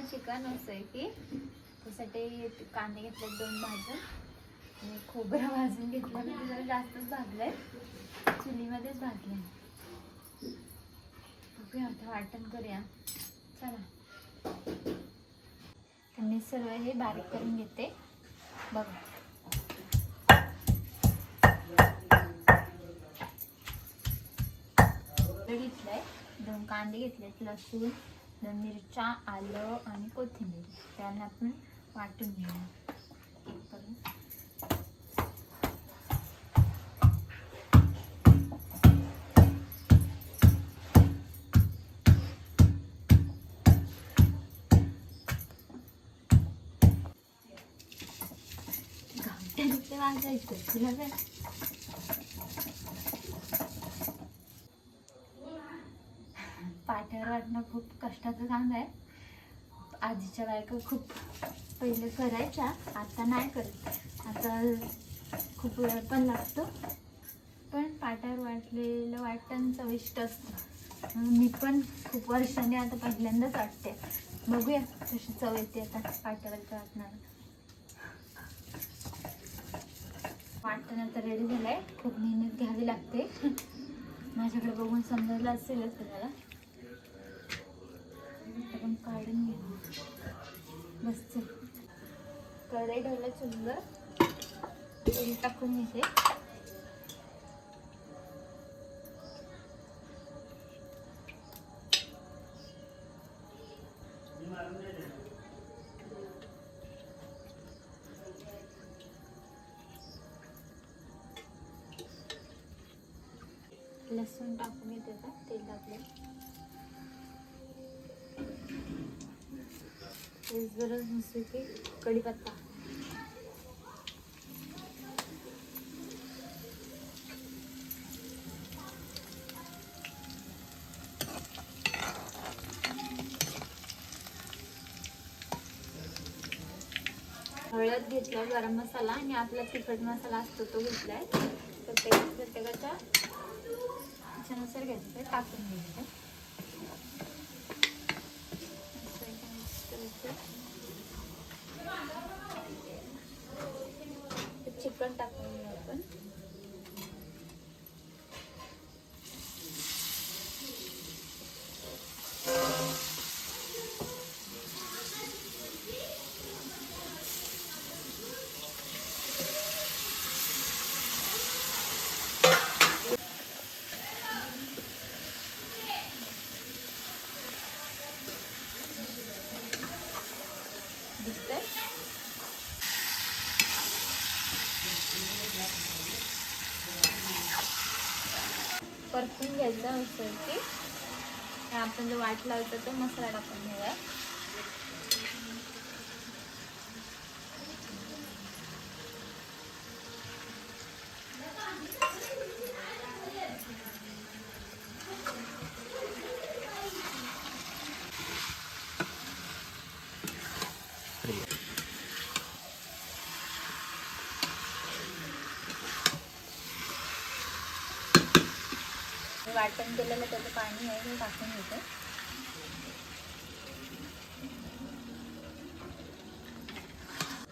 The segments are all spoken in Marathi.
चिकन असं की त्यासाठी कांदे घेतले दोन भाजून आणि खोबरं भाजून घेतलं. म्हणजे जरा जास्तच भाजलंय. चुलीमध्येच भाजलंय. बघूया आता वाटण करूया. चला. तर मी सर्व हे बारीक करून घेते. बघा. घेतलंय. दोन कांदे घेतलेत लसूण. मिरच्या आलं आणि कोथिंबीर. त्यांना आपण वाटून घेऊया. वाजायचं. तुला काय? पाट्यावर वाटणं खूप कष्टाचं काम आहे. आधीच्या बायका खूप पहिले करायच्या आता नाही करत. आता खूप वेळ पण लागतो. पण पाट्यावर वाटलेलं वाटण चविष्ट असतं. मी पण खूप वर्षांनी आता पहिल्यांदाच वाटते. बघूया कशी चव येते आता पाट्यावरचं वाटणार. वाटण आता रेडी झालं आहे खूप मेहनत घ्यावी लागते. माझ्याकडे बघून समजलं असेलच तुम्हाला. कढई ठेवलं सुंदर. तेल टाकून घेते. लसूण टाकून घेते का? तेल टाकलं तेच गरज नसते की कढीपत्ता. हळद घेतला गरम मसाला आणि आपला तिखट मसाला असतो तो घेतलाय. प्रत्येक प्रत्येकाच्या याच्यानुसार घ्यायचं टाकून घ्यायचं असं एकदम mix करायचं. ते चिकन टाकून घेऊ आपण दिसतंय परतून घ्यायचं असं आपण जो वाटला होता तो मसाला टाकून घेऊया. हे वाटण केलेलं त्याचं पाणी आहे हे टाकून घेते.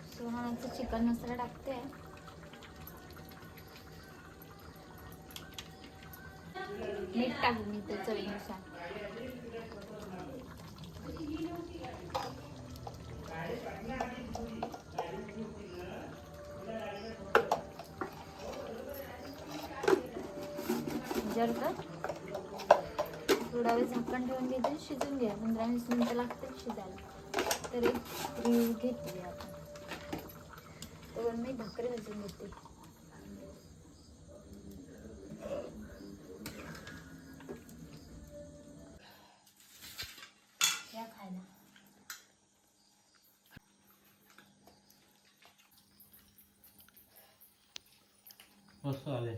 सुहानाचं चिकन मसाला टाकते. मीठ टाकून घेते चवीनुसार. अर्धा थोडा वेळ झाकण ठेवून घेते शिजून घ्या. पंधरा वीस मिनटं लागते शिजायला. तर एक रिव्ह घेतली आपण तर मी भाकरी भाजून घेते. या आले